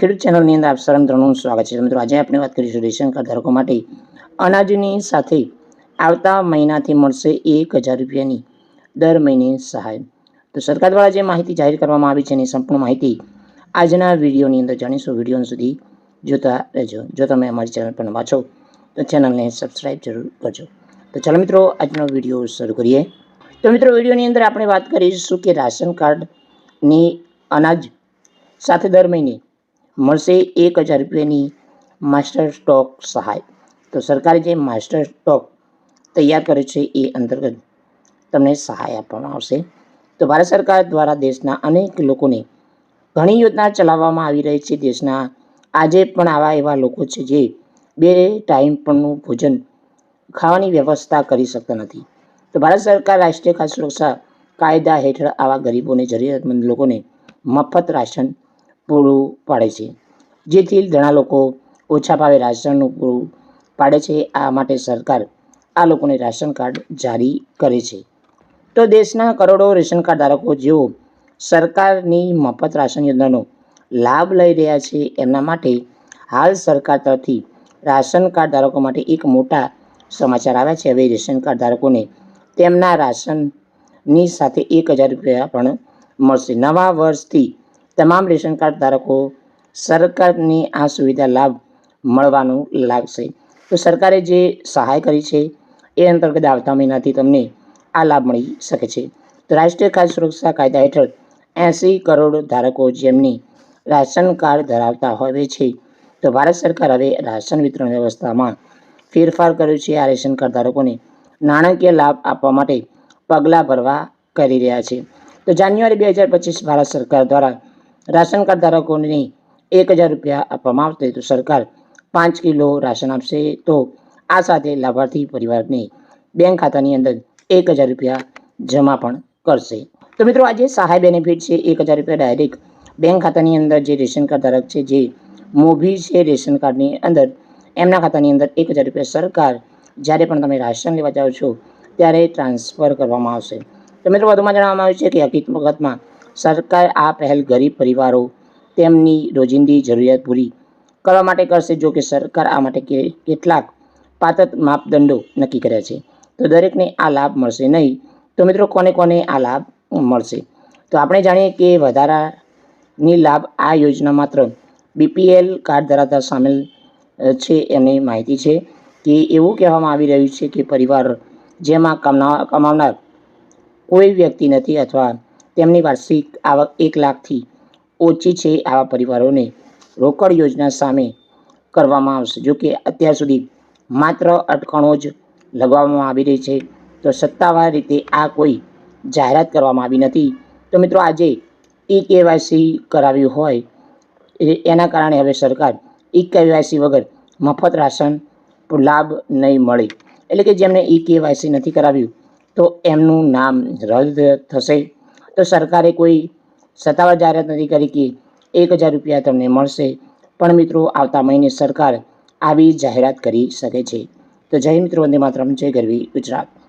ખેડૂત ચેનલની અંદર આપ મિત્રોનું સ્વાગત છે. મિત્રો, આજે આપણે વાત કરીશું રેશન કાર્ડ ધારકો માટે. અનાજની સાથે આવતા મહિનાથી મળશે એક હજાર રૂપિયાની દર મહિને સહાય. તો સરકાર દ્વારા જે માહિતી જાહેર કરવામાં આવી છે એની સંપૂર્ણ માહિતી આજના વિડીયોની અંદર જાણીશું. વીડિયો સુધી જોતા રહેજો. જો તમે અમારી ચેનલ પર વાંચો તો ચેનલને સબસ્ક્રાઈબ જરૂર કરજો. તો ચાલો મિત્રો, આજનો વીડિયો શરૂ કરીએ. તો મિત્રો, વિડીયોની અંદર આપણે વાત કરીશું કે રાશન કાર્ડની અનાજ સાથે દર મહિને મળશે એક હજાર રૂપિયાની માસ્ટર સ્ટોક સહાય. તો સરકારે જે માસ્ટર સ્ટોક તૈયાર કર્યો છે એ અંતર્ગત તમને સહાય આપવામાં આવશે. તો ભારત સરકાર દ્વારા દેશના અનેક લોકોને ઘણી યોજના ચલાવવામાં આવી રહી છે. દેશના આજે પણ આવા એવા લોકો છે જે બે ટાઈમ પણનું ભોજન ખાવાની વ્યવસ્થા કરી શકતા નથી. તો ભારત સરકાર રાષ્ટ્રીય ખાદ્ય સુરક્ષા કાયદા હેઠળ આવા ગરીબોને, જરૂરિયાતમંદ લોકોને મફત રાશન પૂરું પાડે છે. જેથી ઘણા લોકો ઓછા ભાવે રાશનનું પૂરું પાડે છે. આ માટે સરકાર આ લોકોને રાશન કાર્ડ જારી કરે છે. તો દેશના કરોડો રેશન કાર્ડ ધારકો જેઓ સરકારની મફત રાશન યોજનાનો લાભ લઈ રહ્યા છે, એમના માટે હાલ સરકાર તરફથી રાશન કાર્ડ ધારકો માટે એક મોટા સમાચાર આવ્યા છે. હવે રેશન કાર્ડ ધારકોને તેમના રાશનની સાથે એક હજાર રૂપિયા પણ મળશે. નવા વર્ષથી તમામ રેશન કાર્ડ ધારકો સરકારની આ સુવિધા લાભ મળવાનું લાગશે. તો સરકારે જે સહાય કરી છે, એ અંતર્ગત આવતા મહિનાથી તમને આ લાભ મળી શકે છે. તો રાષ્ટ્રીય ખાદ્ય સુરક્ષા કાયદા હેઠળ એંસી કરોડ ધારકો જેમની રાશન કાર્ડ ધરાવતા હોય છે, તો ભારત સરકાર હવે રાશન વિતરણ વ્યવસ્થામાં ફેરફાર કર્યો છે. આ રેશન કાર્ડ ધારકોને નાણાકીય લાભ આપવા માટે પગલાં ભરવા કરી રહ્યા છે. તો જાન્યુઆરી બે હજાર પચીસ ભારત સરકાર દ્વારા રાશન કાર્ડ ધારકોને એક હજાર રૂપિયા આપવામાં આવશે. તો સરકાર પાંચ કિલો રાશન આપશે. તો આ સાથે લાભાર્થી પરિવારને બેંક ખાતાની અંદર એક હજાર રૂપિયા જમા પણ કરશે. તો મિત્રો આ જે સહાય બેનિફિટ છે એક હજાર રૂપિયા ડાયરેક્ટ બેંક ખાતાની અંદર જે રેશન કાર્ડ ધારક છે, જે મોભી છે રેશન કાર્ડની અંદર, એમના ખાતાની અંદર એક હજાર રૂપિયા સરકાર જ્યારે પણ તમે રાશન લેવા જાઓ છો, ત્યારે ટ્રાન્સફર કરવામાં આવશે. તો મિત્રો, વધુમાં જણાવવામાં આવ્યું છે કે હકીકતમાં સરકાર આ પહેલ ગરીબ પરિવારો, તેમની રોજિંદી જરૂરિયાત પૂરી કરવા માટે કરશે. જો કે સરકાર આ માટે કેટલાક પાત્ર માપદંડો નક્કી કર્યા છે. તો દરેકને આ લાભ મળશે નહીં. તો મિત્રો, કોને કોને આ લાભ મળશે? તો આપણે જાણીએ કે વધારાની લાભ આ યોજના માત્ર બીપીએલ કાર્ડ ધરાવતા સામેલ છે એની માહિતી છે કે એવું કહેવામાં આવી રહ્યું છે કે પરિવાર જેમાં કમાવનાર કોઈ વ્યક્તિ નથી અથવા તેમની વાર્ષિક આવક એક લાખથી ઓછી છે આવા પરિવારોને રોકડ યોજના સામે કરવામાં આવશે. જો કે અત્યાર સુધી માત્ર અટકણો જ લગાવવામાં આવી રહી છે, તો સત્તાવાર રીતે આ કોઈ જાહેરાત કરવામાં આવી નથી. તો મિત્રો, આજે ઈ કેવાયસી કરાવ્યું હોય એના કારણે હવે સરકાર ઈ કેવાયસી વગર મફત રાશન લાભ નહીં મળે. એટલે કે જેમણે ઈ કેવાયસી નથી કરાવ્યું, તો એમનું નામ રદ થશે. તો સરકારે કોઈ સત્તાવાર જાહેરાત નથી કરી કે એક હજાર રૂપિયા તમને મળશે. પણ મિત્રો, આવતા મહિને સરકાર આવી જાહેરાત કરી શકે છે. તો જય મિત્રો, વંદે માતરમ, જય ગરવી ગુજરાત.